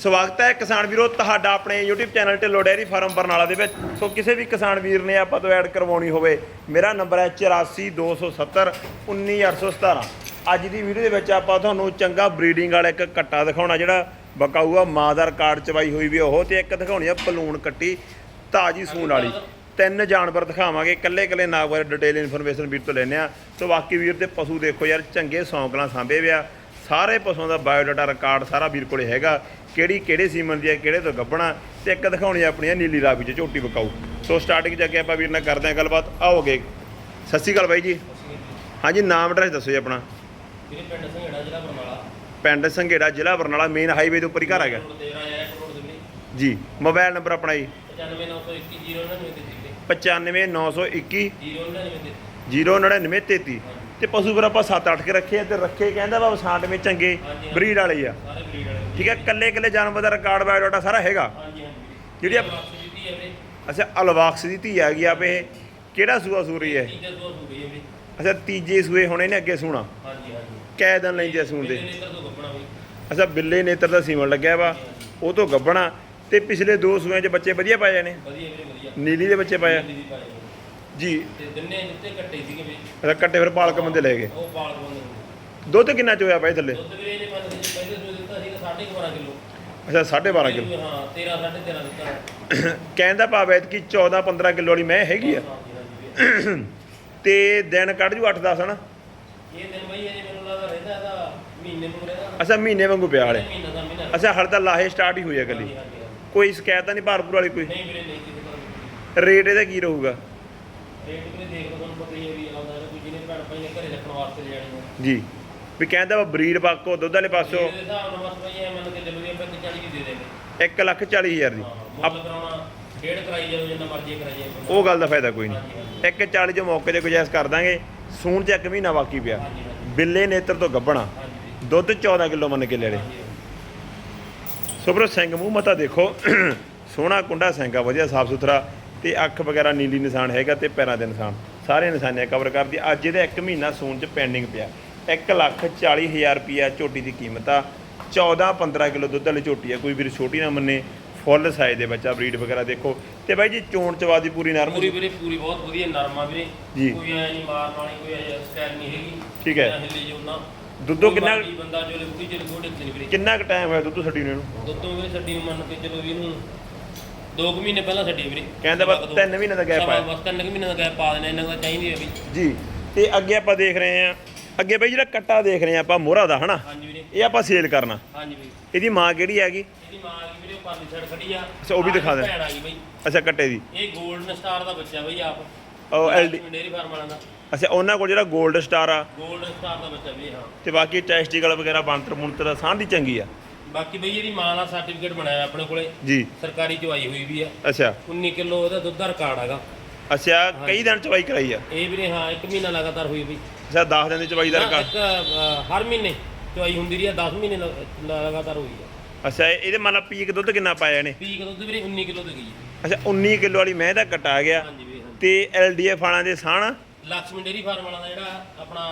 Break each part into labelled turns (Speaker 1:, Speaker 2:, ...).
Speaker 1: ਸਵਾਗਤ ਹੈ ਕਿਸਾਨ ਵੀਰੋ, ਤੁਹਾਡਾ ਆਪਣੇ YouTube channel Dhillon dairy farm Barnala ਦੇ ਵਿੱਚ। ਸੋ ਕਿਸੇ ਵੀ ਕਿਸਾਨ ਵੀਰ ਨੇ ਆਪਾਂ ਤੋਂ ਐਡ ਕਰਵਾਉਣੀ ਹੋਵੇ, ਮੇਰਾ ਨੰਬਰ ਹੈ 8427 19817 ਅੱਜ ਦੀ ਵੀਡੀਓ ਦੇ ਵਿੱਚ ਆਪਾਂ ਤੁਹਾਨੂੰ ਚੰਗਾ ਬਰੀਡਿੰਗ ਵਾਲਾ ਇੱਕ ਕੱਟਾ ਦਿਖਾਉਣਾ, ਜਿਹੜਾ ਬਕਾਊ ਆ ਮਾਂ ਦਾ ਰਿਕਾਰਡ ਚਵਾਈ ਹੋਈ ਵੀ ਉਹ, ਤੇ ਇੱਕ ਦਿਖਾਉਣੀ ਆ ਪਲੂਣ ਕੱਟੀ ਤਾਜੀ ਸੂਣ ਵਾਲੀ। ਤਿੰਨ ਜਾਨਵਰ ਦਿਖਾਵਾਂਗੇ ਇਕੱਲੇ ਇਕੱਲੇ ਨਾਗ ਬਾਰੇ ਡਿਟੇਲ ਇਨਫੋਰਮੇਸ਼ਨ ਵੀਰ ਤੋਂ ਲੈਣੇ ਆ। ਸੋ ਬਾਕੀ ਵੀਰ ਤੇ ਪਸ਼ੂ ਦੇਖੋ ਯਾਰ, ਚੰਗੇ ਸੌਂਕਲਾਂ ਸਾਂਭੇ ਵਿਆ ਸਾਰੇ ਪਸ਼ੂਆਂ ਦਾ ਬਾਇਓਡਾਟਾ ਰਿਕਾਰਡ ਸਾਰਾ ਵੀਰ ਕੋਲੇ ਹੈਗਾ। ਕਿਹੜੀ ਕਿਹੜੇ ਸੀਮਨ ਦੀ ਹੈ ਕਿਹੜੇ ਤੋਂ ਗੱਬਣਾ। ਤੇ ਇੱਕ ਦਿਖਾਉਣੀ ਆਪਣੀ ਆ ਨੀਲੀ ਰਾਵੀ ਚ ਝੋਟੀ ਬਕਾਊ ਸੋ ਸਟਾਰਟਿੰਗ ਜਾ ਕੇ ਆਪਾਂ ਵੀਰ ਨਾਲ ਕਰਦੇ ਹਾਂ ਗੱਲਬਾਤ। ਆਓਗੇ ਸਤਿ ਸ਼੍ਰੀ ਅਕਾਲ ਬਾਈ ਜੀ। ਹਾਂਜੀ ਨਾਮ ਐਡਰੈਸ ਦੱਸੋ ਜੀ ਆਪਣਾ।
Speaker 2: ਪਿੰਡ ਸੰਘੇੜਾ ਜ਼ਿਲ੍ਹਾ ਬਰਨਾਲਾ।
Speaker 1: ਪਿੰਡ ਸੰਘੇੜਾ ਜ਼ਿਲ੍ਹਾ ਬਰਨਾਲਾ ਮੇਨ ਹਾਈਵੇ ਦੇ ਉੱਪਰ ਹੀ ਘਰ
Speaker 2: ਦੇ ਵੀਰੇ।
Speaker 1: ਜੀ ਮੋਬਾਈਲ ਨੰਬਰ ਆਪਣਾ ਜੀ।
Speaker 2: 95921
Speaker 1: 95921
Speaker 2: 099 ਤੇ
Speaker 1: 09933
Speaker 2: ਹਾਂਜੀ।
Speaker 1: ਤੇ ਪਸ਼ੂ ਫਿਰ ਆਪਾਂ 7-8 ਕੇ ਰੱਖੇ ਆ ਤੇ ਰੱਖੇ ਕਹਿੰਦਾ ਵਾ ਸਾਂਟਵੇਂ ਚੰਗੇ
Speaker 2: ਹਾਂਜੀ।
Speaker 1: ਬਰੀਡ ਵਾਲੇ ਆ।
Speaker 2: ਸਾਰੇ ਬਰੀਡ ਵਾਲੇ।
Speaker 1: ਠੀਕ ਹੈ ਕੱਲੇ ਕੱਲੇ ਜਾਨਵਰ ਦਾ ਰਿਕਾਰਡ ਬਾਇਓਡਾਟਾ ਸਾਰਾ ਹੈਗਾ।
Speaker 2: ਹਾਂਜੀ ਹਾਂਜੀ।
Speaker 1: ਜਿਹੜੀ ਆਪ-
Speaker 2: ਹੈ ਵੀਰੇ।
Speaker 1: ਅੱਛਾ ਅਲਵਾਕਸ ਦੀ ਧੀ ਆ ਗਈ ਆਪੇ ਕਿਹੜਾ ਸੂਆ ਸੂਰੀ ਹੈ?
Speaker 2: ਤੀਜਾ ਸੂਆ ਸੂ ਗਈ ਹੈ ਵੀਰੇ।
Speaker 1: ਅੱਛਾ ਤੀਜੇ ਸੂਏ ਹੋਣੇ ਨੇ ਅੱਗੇ ਸੂਣਾ?
Speaker 2: ਹਾਂਜੀ ਹਾਂਜੀ।
Speaker 1: ਕੈ ਦਿਨ ਲੈਂਦੇ ਸੂਣ ਦੇ।
Speaker 2: ਮੇਰੇ ਨੇਤਰ ਤੋਂ ਗੱਪਣਾ ਬਈ।
Speaker 1: ਅੱਛਾ ਬਿੱਲੇ ਨੇਤਰ ਦਾ ਸੀਮਨ ਲੱਗਿਆ ਵਾ ਉਹ ਤੋਂ ਗੱਬਣਾ ਤੇ ਪਿਛਲੇ ਦੋ ਸੂਆਂ 'ਚ ਬੱਚੇ ਵਧੀਆ ਪਾਏ ਨੇ
Speaker 2: ਵਧੀਆ ਵੀਰੇ ਵਧੀਆ।
Speaker 1: ਨੀਲੀ ਦੇ ਬੱਚੇ ਆ।
Speaker 2: ਹੋਏ।
Speaker 1: ਜੀ।
Speaker 2: ਤੇ ਦਿਨੇ ਦਿੱਤੇ ਕੱਟੇ ਸੀਗੇ ਵੀ
Speaker 1: ਅੱਛਾ ਕੱਟੇ ਫਿਰ ਪਾਲਕ ਬੰਦੇ ਲੈ ਗਏ।
Speaker 2: ਉਹ ਪਾਲਕ ਬੰਦੇ ਨੂੰ
Speaker 1: ਦੁੱਧ ਕਿੰਨਾ ਚੋਇਆ ਪਾਏ ਥੱਲੇ?
Speaker 2: ਦੁੱਧ ਵੀਰੇ ਇਹਨੇ ਮੰਨ ਕੇ ਪਹਿਲੇ ਸੀਗਾ 12.5 ਕਿਲੋ।
Speaker 1: ਅੱਛਾ 12.5 ਕਿਲੋ।
Speaker 2: ਹਾਂ 13 13.5 ਦਿੱਤਾ।
Speaker 1: ਕਹਿੰਦਾ ਭਾਵ ਐਤਕੀ 14 15 ਕਿਲੋ ਵਾਲੀ ਮੈਂ ਹੈਗੀ ਆ। ਤੇ ਦਿਨ ਕੱਢ ਜੂ 8 10 ਹਨਾ?
Speaker 2: ਇਹ ਦਿਨ ਬਈ ਇਹ ਮੈਨੂੰ ਲੱਗਦਾ ਰਹਿੰਦਾ ਇਹਦਾ ਮਹੀਨੇ ਨੂੰ ਰਹਿੰਦਾ।
Speaker 1: ਅੱਛਾ ਮਹੀਨੇ ਵਾਂਗੂ ਪਿਆ
Speaker 2: ਮਹੀਨਾ
Speaker 1: ਅੱਛਾ ਹਲ ਤਾਂ ਲਾਹੇ ਸਟਾਰਟ ਹੀ ਹੋਈ ਆ ਗੱਲੀ। ਕੋਈ ਸ਼ਿਕਾਇਤ ਤਾਂ ਨਹੀਂ ਭਾਰਪੁਰ ਵਾਲੀ ਕੋਈ?
Speaker 2: ਨਹੀਂ ਵੀਰੇ ਨਹੀਂ ਕਿਸੇ ਤਰ੍ਹਾਂ
Speaker 1: ਰੇਟ ਇਹਦਾ ਕੀ ਰਹੂਗਾ?
Speaker 2: ਰੇਟ ਵੀਰੇ ਦੇਖ ਲਓ ਤੁਹਾਨੂੰ ਪਤਾ ਹੀ ਹੈ ਵੀ ਆਉਂਦਾ ਹੈ ਕੋਈ ਜਿਹਨੇ ਭੈਣ ਭਾਈ ਨੇ ਘਰੇ ਰੱਖਣ ਵਾਸਤੇ ਲੈ ਜਾਣੀ ਹੈ
Speaker 1: ਜੀ। ਵੀ ਕਹਿੰਦਾ ਵਾ ਬਰੀਡ ਬਾਕੋ ਦੁੱਧ ਵਾਲੇ ਪਾਸੋਂ।
Speaker 2: ਇਹਦੇ ਹਿਸਾਬ ਨਾਲ ਬਸ ਐ ਮੰਨ ਕੇ ਚੱਲੋ ਵੀ ਆਪਾਂ 40 ਵੀ ਦੇ ਦੇਵੇ
Speaker 1: 1 ਲੱਖ 40 ਹਜ਼ਾਰ ਦੀ।
Speaker 2: ਹਾਂ ਮੁੱਲ ਕਰਾਉਣਾ ਡੇਢ ਕਰਾਈ ਜਾਓ ਜਿੰਨਾ ਮਰਜ਼ੀ ਕਰਾਈ ਜਾਓ
Speaker 1: ਉਹ ਗੱਲ ਦਾ ਫਾਇਦਾ ਕੋਈ ਨਹੀਂ। ਇੱਕ 40 ਜੋ ਮੌਕੇ ਤੇ ਗੁਜਾਇਸ਼ ਕਰ ਦਾਂਗੇ। ਸੂਣ ਚ ਇੱਕ ਮਹੀਨਾ ਬਾਕੀ ਪਿਆ। ਬਿੱਲੇ ਨੇਤਰ ਤੋਂ ਗੱਬਣਾ ਦੁੱਧ 14 ਕਿਲੋ ਮੰਨ ਕੇ ਲੈਣੇ
Speaker 2: ਹਾਂਜੀ
Speaker 1: ਸੁਬਰੋ ਸਿੰਘ ਮੂੰਹ ਮਤਾ ਦੇਖੋ। ਸੋਹਣਾ ਕੁੰਡਾ ਸਿੰਘ ਵਧੀਆ ਸਾਫ਼ ਸੁਥਰਾ। ਤੇ ਅੱਖ ਵਗੈਰਾ ਨੀਲੀ ਨਿਸ਼ਾਨ ਹੈਗਾ ਤੇ ਪੈਰਾਂ ਦੇ ਨਿਸ਼ਾਨ। ਸਾਰੇ ਨਿਸ਼ਾਨੇ ਕਵਰ ਕਰਦੀ। ਅੱਜ ਇਹਦਾ 1 ਮਹੀਨਾ ਸੂਣ ਚ ਪੈਂਡਿੰਗ ਪਿਆ। 1 ਲੱਖ 40 ਹਜ਼ਾਰ ਰੁਪਿਆ ਝੋਟੀ ਦੀ ਕੀਮਤ ਆ। 14 15 ਕਿਲੋ ਦੁੱਧ ਵਾਲੀ ਝੋਟੀ ਆ। ਕੋਈ ਵੀਰ ਛੋਟੀ ਨਾ ਮੰਨੇ ਫੁੱਲ ਸਾਈਜ਼ ਦੇ ਬੱਚਾ ਬਰੀਡ ਵਗੈਰਾ ਦੇਖੋ। ਤੇ ਬਾਈ ਜੀ ਚੋਣ ਚਵਾ ਦੀ ਪੂਰੀ ਨਰਮ
Speaker 2: ਪੂਰੀ ਵੀਰੇ ਪੂਰੀ ਬਹੁਤ ਵਧੀਆ ਨਰਮਾ ਵੀਰੇ।
Speaker 1: ਜੀ।
Speaker 2: ਕੋਈ ਐ ਨਹੀਂ ਮਾਰਨ ਵਾਲੀ ਕੋਈ ਐ ਸਟਾਈਲ ਨਹੀਂ ਹੈਗੀ।
Speaker 1: ਠੀਕ ਹੈ।
Speaker 2: ਹਿੱਲੀ ਜੋ ਨਾ।
Speaker 1: ਦੁੱਧੋਂ ਕਿੰਨਾ-
Speaker 2: ਬੰਦਾ ਜੋ ਲੁੱਟੀ ਚ ਕੋਡੇ ਤੇ ਵੀਰੇ।
Speaker 1: ਕਿੰਨਾ ਕੁ ਟਾਈਮ ਹੋਇਆ ਦੁੱਧ ਛੱਡੀ ਨੂੰ ਇਹਨੂੰ?
Speaker 2: ਦੁੱਧੋਂ ਵੀਰੇ ਛੱਡੀ ਨੂੰ ਮੰਨ ਕੇ ਚਲੋ ਵੀ ਇਹਨੂੰ 2 ਮਹੀਨੇ ਪਹਿਲਾਂ ਛੱਡੀ ਵੀਰੇ।
Speaker 1: ਕਹਿੰਦੇ ਬਸ
Speaker 2: ਸਵਾ ਕੁ
Speaker 1: ਤਿੰਨ ਮਹੀਨੇ ਦਾ
Speaker 2: ਸਵਾ
Speaker 1: ਹੈ।
Speaker 2: ਬਸ ਤਿੰਨ ਕੁ ਮਹੀਨੇ ਦਾ ਗੈਪ ਪਾ ਦੇਣਾ ਇਹਨਾਂ ਦਾ ਚਾਹੀਦੀ ਹੈ ਵੀ।
Speaker 1: ਜੀ। ਤੇ ਅੱਗੇ ਆਪਾਂ ਦੇਖ ਰਹੇ ਆ ਅੱਗੇ ਬਈ ਜਿਹੜਾ ਕੱਟਾ ਦੇਖ ਰਹੇ ਆਪਾਂ ਮੋਹਰਾ ਦਾ ਹਨਾ? ਇਹ ਆਪਾਂ ਸੇਲ ਕਰਨਾ। ਇਹਦੀ ਮਾਂ ਕਿਹੜੀ ਹੈਗੀ? ਅੱਛਾ ਉਹ ਵੀ ਦਿਖਾ ਦੇ। ਅੱਛਾ ਕੱਟੇ ਦੀ।
Speaker 2: ਇਹ 골ਡਨ ਸਟਾਰ ਦਾ ਬੱਚਾ ਬਈ ਆਪ।
Speaker 1: ਉਹ LD
Speaker 2: ਡੇਰੀ ਫਾਰਮ ਵਾਲਾ ਦਾ।
Speaker 1: ਅੱਛਾ ਉਹਨਾਂ ਕੋਲ ਜਿਹੜਾ 골ਡ ਬਾਕੀ ਚੰਗੀ
Speaker 2: ਬਈ ਇਹਦੀ ਮਾਂ ਦਾ ਸਰਟੀਫਿਕੇਟ ਬਣਾਇਆ ਆਪਣੇ ਕੋਲੇ।
Speaker 1: ਜੀ।
Speaker 2: ਸਰਕਾਰੀ ਚਵਾਈ ਹੋਈ ਵੀ ਆ।
Speaker 1: ਅੱਛਾ।
Speaker 2: 19 ਕਿਲੋ ਉਹਦਾ ਦੁੱਧ ਦਾ ਰਿਕਾਰਡ ਹੈਗਾ।
Speaker 1: ਅੱਛਾ ਕਈ ਦਿਨ ਚਵਾਈ ਕਰਾਈ ਆ।
Speaker 2: ਇਹ ਵੀਰੇ ਹਾਂ 1 ਮਹੀਨਾ ਲਗਾਤਾਰ ਹੋਈ ਬਈ।
Speaker 1: ਅੱਛਾ 10 ਦਿਨ ਦੀ ਚਵਾਈ ਦਾ ਰਿਕਾਰਡ।
Speaker 2: ਹਰ ਮਹੀਨੇ ਚੋਈ ਹੁੰਦੀ ਰਹੀ ਆ 10 ਮਹੀਨੇ ਲਗਾਤਾਰ ਹੋਈ ਆ।
Speaker 1: ਅੱਛਾ ਇਹਦੇ ਮਨ ਪੀਕ ਦੁੱਧ ਕਿੰਨਾ ਪਾਇਆ ਇਹਨੇ?
Speaker 2: ਪੀਕ ਦੁੱਧ ਵੀਰੇ 19 ਕਿਲੋ ਦੇ ਗਈ
Speaker 1: ਅੱਛਾ 19 ਕਿਲੋ ਵਾਲੀ ਮੈਂ ਦਾ ਕਟਾ ਗਿਆ
Speaker 2: ਹਾਂਜੀ ਵੀਰੇ ਹਾਂਜੀ।
Speaker 1: ਤੇ ਵਾਲਾਂ ਦੇ ਸਾਣ
Speaker 2: ਲక్ష్ਮੀ ਡੇਰੀ ਫਾਰਮ ਵਾਲਾ ਦਾ ਜਿਹੜਾ ਆਪਣਾ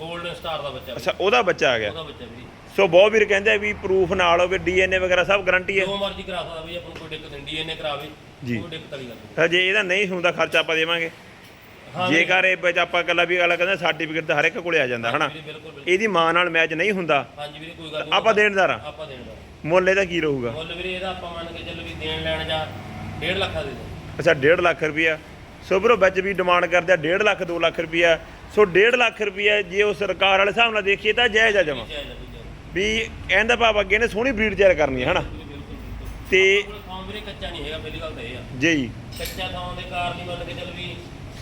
Speaker 2: 골ਡਨ ਸਟਾਰ ਦਾ ਬੱਚਾ
Speaker 1: ਅੱਛਾ ਉਹਦਾ ਬੱਚਾ ਆ ਗਿਆ।
Speaker 2: ਉਹਦਾ ਬੱਚਾ ਵੀਰੇ।
Speaker 1: ਸੋ ਬਹੁਤ ਵੀਰ ਕਹਿੰਦੇ ਵੀ ਪ੍ਰੂਫ ਨਾਲ ਹੋਵੇ ਡੀਐਨਏ ਵਗੈਰਾ ਸਭ ਗਰੰਟੀ ਹੈ।
Speaker 2: ਜੋ ਮਰਜ਼ੀ ਕਰਾ ਸਕਦਾ ਵੀ ਆਪਾਂ ਨੂੰ ਕੋਈ ਦਿੱਕਤ ਨਹੀਂ ਡੀਐਨਏ ਕਰਾਵੇ ਕੋਈ ਦਿੱਕਤ ਨਹੀਂ।
Speaker 1: ਤਾਂ ਇਹਦਾ ਨਹੀਂ ਹੁੰਦਾ ਖਰਚਾ ਆਪਾਂ ਦੇਵਾਂਗੇ। ਜੇਕਰ ਇਹ ਵਿੱਚ ਆਪਾਂ ਕੱਲਾ ਵੀ ਅਗਲਾ ਕਹਿੰਦਾ ਸਰਟੀਫਿਕੇਟ ਤਾਂ ਹਰ ਇੱਕ ਕੋਲੇ ਆ ਜਾਂਦਾ ਹਨਾ?
Speaker 2: ਵੀਰੇ
Speaker 1: ਇਹਦੀ ਮਾਂ ਨਾਲ ਮੈਚ ਨਹੀਂ ਹੁੰਦਾ।
Speaker 2: ਹਾਂਜੀ ਵੀਰੇ ਕੋਈ ਗੱਲ ਨਹੀਂ।
Speaker 1: ਆਪਾਂ ਦੇਣਦਾਰ ਆ
Speaker 2: ਆਪਾਂ
Speaker 1: ਮੁੱਲ ਇਹਦਾ ਕੀ ਰਹੂਗਾ?
Speaker 2: ਮੁੱਲ ਵੀਰੇ ਇਹਦਾ ਆਪਾਂ ਮੰਨ ਕੇ ਚੱਲ ਵੀ ਦੇਣ ਲੈਣ ਜਾ 1.5 ਲੱਖ ਦਾ ਦੇ ਦੇ
Speaker 1: ਅੱਛਾ 1.5 ਲੱਖ ਰੁਪਇਆ। ਸੋ ਬਰੋ ਵਿੱਚ ਵੀ ਡਿਮਾਂਡ ਕਰਦੇ ਆ 1.5 ਲੱਖ 2 ਲੱਖ ਰੁਪਇਆ। ਸੋ 1.5 ਲੱਖ ਰੁਪਇਆ ਜੇ ਉਹ ਸਰਕਾਰ ਵਾਲੇ ਹਿਸਾਬ ਨਾਲ ਦੇਖੀਏ ਤਾਂ ਜਾਇਜ਼ ਆ ਜਮਾ।
Speaker 2: ਵੀਰੇ,
Speaker 1: ਵੀ ਕਹਿੰਦਾ ਭਾਵ ਅੱਗੇ ਨੇ ਸੋਹਣੀ ਬਰੀਡ ਤਿਆਰ ਕਰਨੀ ਹੈ ਹਨਾ? ਤੇ
Speaker 2: ਥਾਂ ਵੀਰੇ ਕੱਚਾ ਨਹੀਂ ਹੈਗਾ ਪਹਿਲੀ ਗੱਲ ਤਾਂ ਇਹ ਆ।
Speaker 1: ਜੀ।
Speaker 2: ਕੱਚਾ ਥਾਂ ਦੇ ਕਾਰਨ ਹੀ ਮੰਨ ਕੇ ਚੱਲ ਵੀ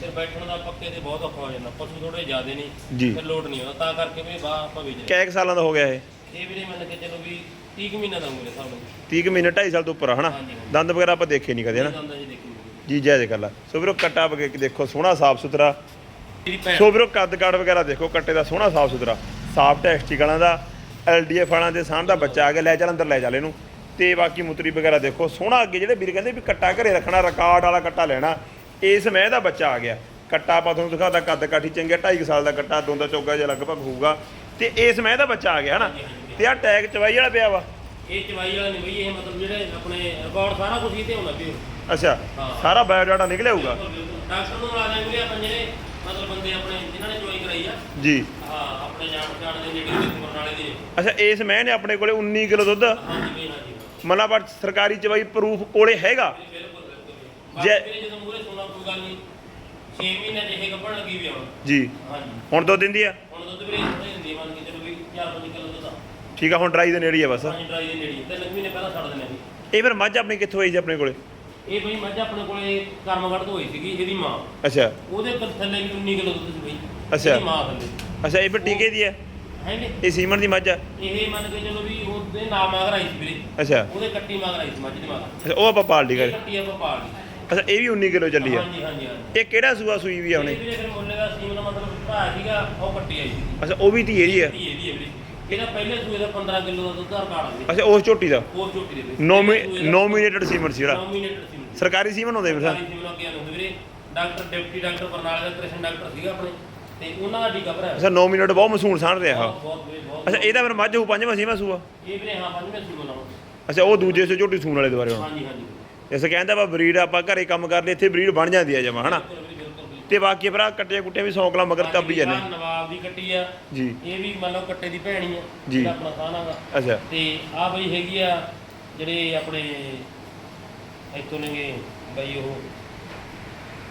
Speaker 2: ਫਿਰ ਬੈਠਣ ਦਾ ਪੱਕੇ ਤੇ ਬਹੁਤ ਔਖਾ ਹੋ ਜਾਂਦਾ ਪਸ਼ੂ ਥੋੜੇ ਜ਼ਿਆਦੇ
Speaker 1: ਜੀ।
Speaker 2: ਨਹੀਂ ਫਿਰ ਲੋਡ ਨਹੀਂ ਆਉਂਦਾ ਤਾਂ ਕਰਕੇ ਵੀ ਬਾਹ ਆਪਾਂ ਵੇਚ ਰਹੇ
Speaker 1: ਕਿੰਨੇ ਕੁ ਸਾਲਾਂ ਦਾ ਹੋ ਗਿਆ ਇਹ?
Speaker 2: ਇਹ ਵੀਰੇ ਮੰਨ ਕੇ ਚੱਲੋ ਵੀ 30 ਕੁ ਮਹੀਨਾ ਦਾ ਹਿਸਾਬ ਨਾਲ
Speaker 1: 30 ਕੁ ਮਹੀਨੇ 2.5 ਸਾਲ ਤੋਂ ਉੱਪਰ ਆ ਹਨਾ?
Speaker 2: ਹਾਂਜੀ, ਹਾਂਜੀ।
Speaker 1: ਦੰਦ ਵਗੈਰਾ ਆਪਾਂ ਦੇਖੇ ਨਹੀਂ ਕਦੇ ਹਨਾ?
Speaker 2: ਜਾਂਦਾ ਜੀ ਦੇਖੀ
Speaker 1: ਜੀ ਗੱਲ ਆ ਸੋ ਵੀਰੋ ਕੱਟਾ ਵਗੇ ਦੇਖੋ ਸੋਹਣਾ ਸਾਫ਼ ਸੁਥਰਾ।
Speaker 2: ਭੈਣ।
Speaker 1: ਸੋ ਵੀਰੋ ਕੱਦ ਕਾੜ ਵਗੈਰਾ ਦੇਖੋ ਕੱਟੇ ਦਾ ਸੋਹਣਾ ਸਾਫ਼ ਸੁਥਰਾ। ਸਾਫ਼ ਟੈਕਸਟੀਕਲਾਂ ਦਾ ਐਲਡੀਐਫ ਵਾਲਾਂ ਦੇ ਸਾਹਮਣੇ ਦਾ ਬੱਚਾ ਆ ਗਿਆ ਲੈ ਚੱਲ ਅੰਦਰ ਲੈ ਚੱਲ ਇਹਨੂੰ। ਤੇ ਬਾਕੀ ਮੁਤਰੀ ਵਗੈਰਾ ਦੇਖੋ ਸੋਹਣਾ ਅੱਗੇ ਜਿਹੜੇ ਵੀਰ ਕਹਿੰਦੇ ਵੀ ਕੱਟਾ ਘਰੇ ਰੱਖਣਾ ਰਿਕਾਰਡ ਵਾਲਾ ਕੱਟਾ ਲੈਣਾ। ਇਸ ਮਹਿ ਦਾ ਬੱਚਾ ਆ ਗਿਆ। ਕੱਟਾ ਆਪਾਂ ਤੁਹਾਨੂੰ ਦਿਖਾਦਾ ਕੱਦ ਕਾਠੀ ਚੰਗਾ 2.5 ਸਾਲ ਦਾ ਕੱਟਾ ਦੋਂਦਾ ਚੋਗਾ ਜਿਹਾ ਲਗਭਗ ਹੋਊਗਾ। ਤੇ ਇਸ ਮਹਿ ਦਾ ਬੱਚਾ ਆ ਗਿਆ ਹਨਾ? ਤੇ ਆ ਟੈਗ ਚਵਾਈ ਵਾਲਾ ਪਿਆ ਵਾ?
Speaker 2: ਇਹ ਚਵਾਈ ਵਾਲਾ ਨਹੀਂ ਬਈ ਇਹ ਮਤਲਬ ਜਿਹੜੇ ਆਪਣੇ ਰਿਕਾਰਡ ਸਾਰਾ ਕੁਝ ਹੀ ਤੇ ਹੋਣਾ ਵੀ
Speaker 1: ਅੱਛਾ। ਸਾਰਾ ਬਾਇਓਡਾਟਾ ਨਿਕਲਿਆ ਹੋਊਗਾ?
Speaker 2: ਡਾਕਟਰ ਨੂੰ ਮਿਲਾ ਵੀਰੇ ਆਪਾਂ ਜਿਹੜੇ ਮਤਲਬ ਬੰਦੇ ਆਪਣੇ ਜਿਨ੍ਹਾਂ ਨੇ ਚਵਾਈ ਕਰਾਈ ਆ।
Speaker 1: ਜੀ।
Speaker 2: ਹਾਂ ਆਪਣੇ ਜਾਣ ਪਛਾਣ ਦੇ ਨੇੜੇ ਦੇ ਬਰਨਾਲੇ ਦੇ।
Speaker 1: ਅੱਛਾ ਇਸ ਮੈਂ ਨੇ ਆਪਣੇ ਕੋਲੇ 19 ਕਿਲੋ ਦੁੱਧ?
Speaker 2: ਹਾਂਜੀ
Speaker 1: ਪਰ ਸਰਕਾਰੀ ਚਵਾਈ ਪ੍ਰੂਫ ਕੋਲੇ ਹੈਗਾ? ਜੇ-
Speaker 2: ਜਦੋਂ ਮੂਰੇ ਸੋਨਾ ਕੋਈ ਗੱਲ ਨਹੀਂ 6 ਮਹੀਨੇ ਜਿਹੇ ਕੱਪੜ ਲੱਗੀ ਵੀ ਆਉਣ
Speaker 1: ਜੀ।
Speaker 2: ਹਾਂਜੀ।
Speaker 1: ਹੁਣ ਦੁੱਧ ਦਿੰਦੀ ਆ?
Speaker 2: ਹੁਣ ਦੁੱਧ ਵੀਰੇ ਥੋੜੀ ਹੁੰਦੀ ਮੰਨ ਕੇ ਚਲੋ ਵੀ 4-5 ਕਿਲੋ ਦੁੱਧ ਆ
Speaker 1: ਠੀਕ ਆ ਹੁਣ ਡਰਾਈ ਦੇ ਨੇੜੇ ਹੀ ਆ ਬਸ।
Speaker 2: ਹਾਂਜੀ ਡਰਾਈ ਦੇ ਨੇੜੇ ਤੇ ਮਹੀਨੇ ਪਹਿਲਾਂ ਛੱਡ ਦਿੰਦੇ ਆ ਜੀ
Speaker 1: ਇਹ ਫਿਰ ਮੱਝ ਆਪਣੀ ਕਿੱਥੋਂ ਆਈ ਸੀ ਆਪਣੇ ਕੋਲੇ?
Speaker 2: ਇਹ ਬਈ ਮੱਝ ਆਪਣੇ ਕੋਲੇ ਕਰਮਗੜ੍ਹ ਤੋਂ ਹੋਈ ਸੀਗੀ ਇਹਦੀ ਮਾਂ।
Speaker 1: ਅੱਛਾ।
Speaker 2: ਉਹਦੇ ਕੋਲ ਥੱਲੇ ਵੀ 19 ਕਿਲੋ ਦੁੱਧ ਸੀ ਬਈ।
Speaker 1: ਅੱਛਾ।
Speaker 2: ਇਹਦੀ ਮਾਂ ਥੱਲੇ।
Speaker 1: ਅੱਛਾ ਇਹ ਫਿਰ ਟੀਕੇ ਦੀ ਹੈ
Speaker 2: ਹੈ ਨੀ
Speaker 1: ਇਹ ਸੀਮਨ ਦੀ ਮੱਝ ਆ?
Speaker 2: ਇਹ ਮੰਨ ਕੇ ਚਲੋ ਵੀ ਉਹਦੇ ਨਾਮ ਮਗਰ ਆਈ ਸੀ ਵੀਰੇ।
Speaker 1: ਅੱਛਾ।
Speaker 2: ਉਹਦੇ ਕੱਟੀ ਮਗਰ ਆਈ ਸੀ ਮੱਝ ਦੇ ਮਗਰ।
Speaker 1: ਅੱਛਾ ਉਹ ਆਪਾਂ ਪਾਲ ਲਈ
Speaker 2: ਇਹ
Speaker 1: ਕਰ।
Speaker 2: ਕੱਟੀ ਆਪਾਂ ਪਾਲ ਲਈ
Speaker 1: ਅੱਛਾ ਇਹ ਵੀ 19 ਕਿਲੋ ਚੱਲੀ ਆ।
Speaker 2: ਹਾਂਜੀ ਹਾਂਜੀ ਹਾਂਜੀ।
Speaker 1: ਇਹ ਕਿਹੜਾ ਸੂਆ ਸੂਈ ਵੀ ਆ
Speaker 2: ਇਹ
Speaker 1: ਉਹਨੇ
Speaker 2: ਵੀਰੇ ਫਿਰ ਮੁੱਲੇ ਦਾ ਸੀਮ ਦਾ ਮਤਲਬ ਭਰਾ ਸੀਗਾ ਉਹ ਕੱਟੀ ਆਈ ਸੀ
Speaker 1: ਅੱਛਾ ਉਹ ਵੀ ਧੀ ਇਹਦੀ ਆ?
Speaker 2: ਕੱਟੀ ਇਹਦੀ ਹੈ ਵੀਰੇ। ਇਹਦਾ ਪਹਿਲੇ ਸੂਏ ਦਾ 15 ਕਿਲੋ ਦਾ ਦੁੱਧ ਦਾ ਰਿਕਾਰਡ ਆ
Speaker 1: ਅੱਛਾ ਉਸ ਝੋਟੀ ਦਾ?
Speaker 2: ਹੋਰ ਝੋਟੀ ਦੇ ਵੀਰੇ
Speaker 1: ਨੋਮੀਨੇਟਡ ਸੀਮਨ ਸੀ ਜਿਹੜਾ
Speaker 2: ਨੋਮੀਨੇਟਡ ਸੀ।
Speaker 1: ਸਰਕਾਰੀ ਸੀਮਨ ਹੁੰਦੇ ਫਿਰ
Speaker 2: ਸੀਮ ਵੀਰੇ। ਡਾਕਟਰ ਡਿਪਟੀ ਡਾਕਟਰ ਬਰਨਾਲੇ ਦਾ ਕ੍ਰਿਸ਼ਨ ਡਾਕਟਰ ਸੀਗਾ ਆਪਣੇ। ਤੇ ਉਹਨਾਂ ਦਾ ਟੀਕਾ ਭਰਾਇਆ
Speaker 1: ਅੱਛਾ ਨੋਮੀਨੇਟ ਬਹੁਤ ਮਸ਼ਹੂਰ ਸਾਨ ਰਿਹਾ।
Speaker 2: ਬਹੁਤ ਬਹੁਤ ਵੀਰੇ, ਬਹੁਤ
Speaker 1: ਅੱਛਾ ਇਹਦਾ ਫਿਰ ਮੱਝ ਹੋ ਪੰਜਵਾਂ ਸੀਮਾ ਸੂਆ?
Speaker 2: ਇਹ ਵੀਰੇ ਹਾਂ ਪੰਜਵੇਂ ਸੂਏ ਲਾਉਂ
Speaker 1: ਅੱਛਾ ਉਹ ਦੂਜੇ ਸੇ ਝੋਟੀ ਸੂਣ ਵਾਲੇ ਦੁਬਾਰੇ ਹੁਣ।
Speaker 2: ਹਾਂਜੀ ਹਾਂਜੀ।
Speaker 1: ਇਸ ਕਹਿੰਦਾ ਵਾ ਬਰੀਡ ਆਪਾਂ ਘਰੇ ਕੰਮ ਕਰ ਲਈ ਇੱਥੇ ਬਰੀਡ ਬਣ ਜਾਂਦੀ ਆ ਜਮਾ ਹਨਾ। ਤੇ ਬਾਕੀ ਭਰਾ ਕੱਟੇ ਕੁੱਟੇ ਵੀ 100 ਕਿਲੋ ਮਗਰ ਕੱਬੀ ਜਾਂਦੇ।
Speaker 2: ਆਹ ਨਵਾਬ ਦੀ ਕੱਟੀ ਆ।
Speaker 1: ਜੀ।
Speaker 2: ਇਹ ਵੀ ਮੰਨ ਲਓ ਕੱਟੇ ਦੀ ਭੈਣੀ ਆ
Speaker 1: ਜੀ।
Speaker 2: ਜਿਹੜਾ ਆਪਣਾ ਸਾਨਾ ਗਾ
Speaker 1: ਅੱਛਾ।
Speaker 2: ਤੇ ਆ ਬਈ ਹੈਗੀ ਆ ਜਿਹੜੇ ਆਪਣੇ ਇੱਥੋਂ ਨੇਗੇ ਬਈ ਉਹ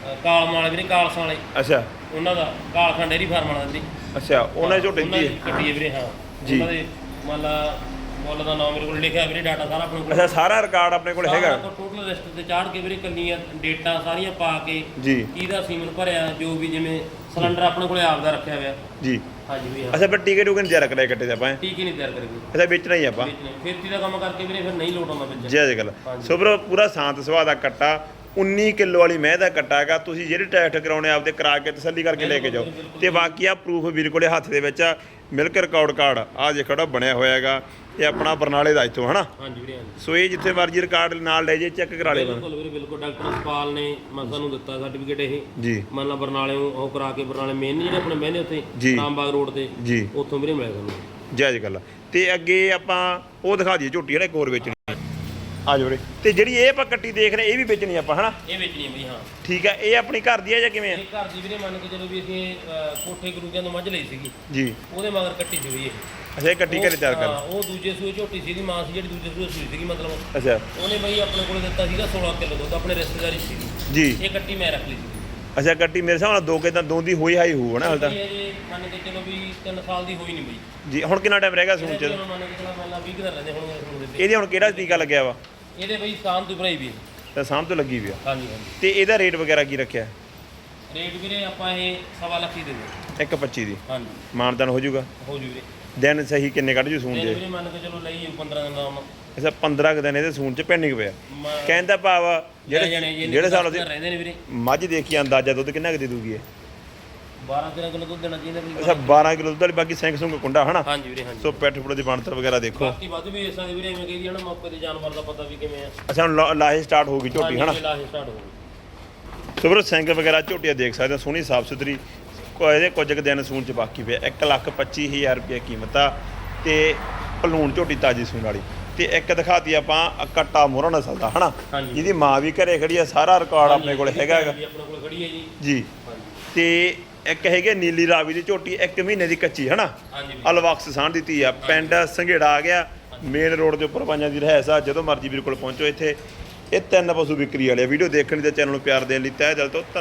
Speaker 2: ਅ, ਕਾਲਮ ਵਾਲੇ ਵੀਰੇ ਕਾਲਸਾਂ ਵਾਲੇ।
Speaker 1: ਅੱਛਾ।
Speaker 2: ਉਹਨਾਂ ਦਾ ਕਾਲਖਾਂ ਡੇਰੀ ਫਾਰਮ ਵਾਲਾ ਦੀ
Speaker 1: ਅੱਛਾ ਉਹਨਾਂ ਦੀ ਝੋਟੀ ਦੀ
Speaker 2: ਦੀ ਕੱਟੀ ਹੈ ਵੀਰੇ ਹਾਂ।
Speaker 1: ਜੀ।
Speaker 2: ਉਹਨਾਂ ਦੇ ਮੰਨ ਲਾ ਮੁੱਲ ਦਾ ਨਾਮ ਮੇਰੇ ਕੋਲ ਲਿਖਿਆ ਵੀਰੇ ਡਾਟਾ ਸਾਰਾ ਆਪਣੇ ਕੋਲ।
Speaker 1: ਅੱਛਾ ਸਾਰਾ ਰਿਕਾਰਡ ਆਪਣੇ ਕੋਲ ਹੈਗਾ।
Speaker 2: ਟੋਟਲ ਲਿਸਟ ਤੇ ਚਾੜ ਕੇ ਵੀਰੇ ਕੰਨੀਆਂ ਡੇਟਾ ਸਾਰੀਆਂ ਪਾ ਕੇ
Speaker 1: ਜੀ।
Speaker 2: ਕਿਹਦਾ ਸੀਮਨ ਭਰਿਆ ਜੋ ਵੀ ਜਿਵੇਂ ਸਿਲੰਡਰ ਆਪਣੇ ਕੋਲੇ ਆਪਦਾ ਰੱਖਿਆ ਹੋਇਆ।
Speaker 1: ਜੀ।
Speaker 2: ਹਾਂਜੀ ਵੀ ਹਾਂ।
Speaker 1: ਅੱਛਾ ਫਿਰ ਟੀਕੇ ਟੂਕੇ ਨਹੀਂ ਤਿਆਰ ਕਰਾਏ ਕੱਟੇ ਤੇ ਆਪਾਂ
Speaker 2: ਟੀਕੇ ਨਹੀਂ ਤਿਆਰ ਕरेਗੀ
Speaker 1: ਅੱਛਾ ਵੇਚਣਾ ਹੀ ਆਪਾਂ।
Speaker 2: ਵੇਚਣੇ। ਖੇਤੀ ਦਾ ਕੰਮ ਕਰਕੇ ਵੀਰੇ ਫਿਰ ਨਹੀਂ ਲੋਟ ਆਉਂਦਾ ਵਿੱਚ
Speaker 1: ਜੀ ਅੱਜ ਗੱਲ
Speaker 2: ਹਾਂਜੀ।
Speaker 1: ਸੋ ਵੀਰੋ ਪੂਰਾ ਸ਼ਾਂਤ ਸੁਭਾਅ ਦਾ ਕੱਟਾ। 19 ਕਿਲੋ ਵਾਲੀ ਮਹਿ ਦਾ ਕੱਟਾ ਹੈਗਾ। ਤੁਸੀਂ ਜਿਹੜੇ ਟੈਸਟ ਕਰਾਉਣੇ ਆਪਦੇ ਕਰਾ ਕੇ ਤਸੱਲੀ ਕਰਕੇ ਲੈ ਕੇ ਜਾਓ। ਤੇ ਬਾਕੀ ਆ ਪ੍ਰੂਫ ਵੀਰ ਕੋਲੇ ਹੱਥ ਦੇ ਵਿੱਚ ਮਿਲਕ ਰਿਕਾਰਡ ਕਾਰਡ ਆ ਜੇ ਖੜਾ ਬਣਿਆ ਹੋਇਆ ਹੈਗਾ। ਇਹ ਆਪਣਾ ਬਰਨਾਲੇ ਦਾ ਇੱਥੋਂ ਹਨਾ?
Speaker 2: ਹਾਂਜੀ ਵੀਰੇ ਹਾਂਜੀ।
Speaker 1: ਸੋ ਇਹ ਜਿੱਥੇ ਮਰਜ਼ੀ ਰਿਕਾਰਡ ਨਾਲ ਲੈ ਜੇ ਚੈੱਕ ਕਰਾ ਲੈ
Speaker 2: ਬਿਲਕੁਲ ਵੀਰੇ ਬਿਲਕੁਲ। ਡਾਕਟਰ ਸਪਾਲ ਨੇ ਮੈਂ ਸਾਨੂੰ ਦਿੱਤਾ ਸਰਟੀਫਿਕੇਟ ਇਹ।
Speaker 1: ਜੀ।
Speaker 2: ਮੰਨ ਲਾ ਬਰਨਾਲੇ ਉਹ ਕਰਾ ਕੇ ਬਰਨਾਲੇ ਮੇਨ ਜਿਹੜੇ ਆਪਣੇ ਮਹਿਨੇ ਉੱਥੇ
Speaker 1: ਜੀ।
Speaker 2: ਰਾਮਬਾਗ ਰੋਡ ਤੇ।
Speaker 1: ਜੀ।
Speaker 2: ਉੱਥੋਂ ਵੀਰੇ ਮਿਲਿਆ ਸਾਨੂੰ
Speaker 1: ਜੈ ਗੱਲ ਤੇ ਅੱਗੇ ਆਪਾਂ ਉਹ ਦਿਖਾ ਦਈਏ ਝੋਟੀ ਜਿਹੜਾ ਇੱਕ ਹੋਰ ਵੇਚਣੀ। ਆ ਜਾਓ ਵੀਰੇ। ਤੇ ਜਿਹੜੀ ਇਹ ਆਪਾਂ ਕੱਟੀ ਦੇਖ ਰਹੇ ਇਹ ਵੀ ਵੇਚਣੀ ਆਪਾਂ ਹਨਾ?
Speaker 2: ਇਹ ਵੇਚਣੀ ਬਈ ਹਾਂ।
Speaker 1: ਠੀਕ ਹੈ ਇਹ ਆਪਣੀ ਘਰ ਦੀ ਹੈ ਜਾਂ ਕਿਵੇਂ ਆ?
Speaker 2: ਇਹ ਘਰ ਦੀ ਵੀਰੇ ਮੰਨ ਕੇ ਚਲੋ ਵੀ ਅਸੀਂ ਕੋਠੇ ਗੁਰੂਆਂ ਤੋਂ ਮੱਝ ਲਈ ਸੀਗੀ।
Speaker 1: ਜੀ।
Speaker 2: ਉਹਦੇ ਮਗਰ ਕੱਟੀ ਵੀ ਇਹ।
Speaker 1: ਅੱਛਾ ਇਹ ਕੱਟੀ ਘਰੇ ਤਿਆਰ
Speaker 2: ਹਾਂ,
Speaker 1: ਕਰ
Speaker 2: ਉਹ ਦੂਜੇ ਸੂਏ ਝੋਟੀ ਸੀ ਦੀ ਮਾਂ ਸੀ ਜਿਹੜੀ ਦੂਜੇ ਸੂਏ ਸੂਈ ਸੀਗੀ ਮਤਲਬ।
Speaker 1: ਅੱਛਾ।
Speaker 2: ਉਹਨੇ ਬਈ ਆਪਣੇ ਕੋਲ ਦਿੱਤਾ ਸੀਗਾ 16 ਕਿਲੋ ਦੁੱਧ ਆਪਣੇ ਰਿਸ਼ਤੇਦਾਰੀ ਸੀਗੀ।
Speaker 1: ਜੀ।
Speaker 2: ਇਹ ਕੱਟੀ ਮੈਂ ਰੱਖ ਲਈ ਸੀ।
Speaker 1: ਅੱਛਾ ਕੱਟੀ ਮੇਰੇ ਹਿਸਾਬ ਨਾਲ ਦੋ ਕੇ ਤਾਂ ਦੋ ਦੀ ਹੋਈ ਹਾਈ ਹੋਊ ਨਾ ਹਾਲ ਤਾਂ।
Speaker 2: ਇਹ ਜੇ ਮੰਨ ਕੇ ਚਲੋ ਵੀ 3 ਸਾਲ ਦੀ ਹੋਈ ਨਹੀਂ ਬਈ।
Speaker 1: ਜੀ ਹੁਣ ਕਿੰਨਾ ਟਾਈਮ ਰਹਿ ਗਿਆ ਸੂਣ
Speaker 2: ਇਹਦੇ
Speaker 1: ਚ
Speaker 2: ਹੁਣ ਮੰਨ ਕੇ ਚਲੋ ਪਹਿਲਾਂ 20 ਕੁ ਦਿਨ ਰਹਿੰਦੇ ਹੁਣ ਹੁਣ ਦਿੱਤੇ।
Speaker 1: ਇਹਦੇ ਹੁਣ ਕਿਹੜਾ ਟੀਕਾ ਲੱਗਿਆ ਵਾ?
Speaker 2: ਇਹਦੇ ਬਈ ਸਾਨ ਤੋਂ ਭਰਾਈ ਵੀ ਹੈ।
Speaker 1: ਤਾਂ ਸਾਂਭ ਤੋਂ ਲੱਗੀ ਵੀ ਆ।
Speaker 2: ਹਾਂਜੀ ਹਾਂਜੀ।
Speaker 1: ਤੇ ਇਹਦਾ ਰੇਟ ਵਗੈਰਾ ਕੀ ਰੱਖਿਆ?
Speaker 2: ਰੇਟ ਵੀਰੇ ਆਪਾਂ ਇਹ ਸਵਾ ਲੱਖ ਹੀ ਦੇ ਦੇ
Speaker 1: 1.25 ਦੀ।
Speaker 2: ਹਾਂਜੀ।
Speaker 1: ਮਾਨਦਾਨ ਹੋ ਜਾਊਗਾ?
Speaker 2: ਹੋ ਜੂ ਵੀਰੇ।
Speaker 1: ਦਿਨ ਸਹੀ ਕਿੰਨੇ ਕੱਢ ਜੂ ਸੂਣ ਦੇ
Speaker 2: ਵੀਰੇ ਮੰਨ ਕੇ ਚਲੋ ਲਈ 15 ਦਿਨ ਦਾ।
Speaker 1: ਅੱਛਾ 15 ਕੁ ਦਿਨ ਇਹਦੇ ਸੂਣ ਚ ਪੈਂਡਿੰਗ ਪਿਆ।
Speaker 2: ਮੈਂ
Speaker 1: ਕਹਿੰਦਾ ਭਾਵ
Speaker 2: ਲੈ
Speaker 1: ਜਿਹੜੇ
Speaker 2: ਜੀ
Speaker 1: ਜਿਹੜੇ ਸਾਲ
Speaker 2: ਦਿਨ ਰਹਿੰਦੇ ਨੇ ਵੀਰੇ।
Speaker 1: ਮੱਝ ਦੇਖੀ ਅੰਦਾਜ਼ਾ ਦੁੱਧ ਕਿੰਨਾ ਕੁ ਦੇ ਦੂਗੀ ਇਹ?
Speaker 2: 12 13 ਕਿਲੋ ਦੁੱਧ ਦੇਣਾ ਚਾਹੀਦਾ ਵੀ।
Speaker 1: ਅੱਛਾ 12 ਕਿਲੋ ਦੁੱਧ ਵਾਲੀ ਬਾਕੀ ਸਿੰਘ ਸੁੰਗ ਕੁੰਡਾ ਹਨਾ?
Speaker 2: ਹਾਂਜੀ ਵੀਰੇ ਹਾਂਜੀ।
Speaker 1: ਸੋ ਪੈਠ ਫੁੱਟ ਦੀ ਬਣਤਰ ਵਗੈਰਾ ਦੇਖੋ।
Speaker 2: ਬਾਕੀ ਵੱਧ ਵੀ ਇਸ ਸਕਦੇ ਵੀਰੇ ਐਵੇਂ ਕਹੀ ਜਾਣਾ ਮੌਕੇ ਤੇ ਜਾਨਵਰ ਦਾ ਪਤਾ ਵੀ ਕਿਵੇਂ ਆ।
Speaker 1: ਅੱਛਾ ਹੁਣ ਲਾ- ਲਾਹੇ ਸਟਾਰਟ ਹੋ ਗਈ ਝੋਟੀ ਹਨਾ?
Speaker 2: ਲਾਹੇ ਸਟਾਰਟ ਹੋ ਗਈ।
Speaker 1: ਸੋ ਵੀਰੋ ਸਿੰਘ ਵਗੈਰਾ ਝੋਟੀਆਂ ਦੇਖ ਸਕਦੇ ਹੋ ਸੋਹਣੀ ਸਾਫ਼ ਸੁਥਰੀ ਕੋ ਇਹਦੇ ਕੁਝ ਕੁ ਦਿਨ ਸੂਣ ਚ ਬਾਕੀ ਪਿਆ। 1 ਲੱਖ 25000 ਰੁਪਏ ਕੀਮਤ ਆ ਤੇ ਭਲੂਣ ਝੋਟੀ ਤਾਜੀ ਸੂਣ ਵਾਲੀ। ਤੇ ਇੱਕ ਦਿਖਾਤੀ ਆਪਾਂ ਕੱਟਾ ਮੋਹਰਾ ਨਸਲ ਦਾ ਹਨਾ?
Speaker 2: ਹਾਂਜੀ।
Speaker 1: ਜਿਹਦੀ ਮਾਂ ਵੀ ਘਰੇ ਖੜੀ ਆ ਸਾਰਾ ਰਿਕਾਰਡ ਆਪਣੇ ਕੋਲ ਹੈਗਾ ਹੈਗਾ।
Speaker 2: ਜੀ, ਆਪਣੇ ਕੋਲ ਖੜੀ ਹੈ ਜੀ।
Speaker 1: ਜੀ।
Speaker 2: ਹਾਂਜੀ।
Speaker 1: ਤੇ ਇੱਕ ਹੈਗੇ ਨੀਲੀ ਰਾਵੀ ਦੀ ਝੋਟੀ 1 ਮਹੀਨੇ ਦੀ ਕੱਚੀ ਹਨਾ?
Speaker 2: ਹਾਂਜੀ ਵੀਰੇ।
Speaker 1: ਅਲਵਕਸ ਸਾਂਢ ਦਿੱਤੀ ਆ। ਪਿੰਡ ਸੰਘੇੜਾ ਆ ਗਿਆ। ਮੇਨ ਰੋਡ ਦੇ ਉੱਪਰ ਪੰਜਾਂ ਦੀ ਰਹਿਸ ਆ। ਜਦੋਂ ਮਰਜ਼ੀ ਵੀਰ ਕੋਲ ਪਹੁੰਚੋ ਇੱਥੇ। ਇਹ ਤਿੰਨ ਪਸ਼ੂ ਵਿਕਰੀ ਵਾਲੇ ਆ। ਵੀਡੀਓ ਦੇਖਣ ਦੇ ਚੈਨਲ ਨੂੰ ਪਿਆਰ ਦੇਣ ਲਈ ਤਹਿ ਦਿਲ ਤੋਂ ਧੰਨ-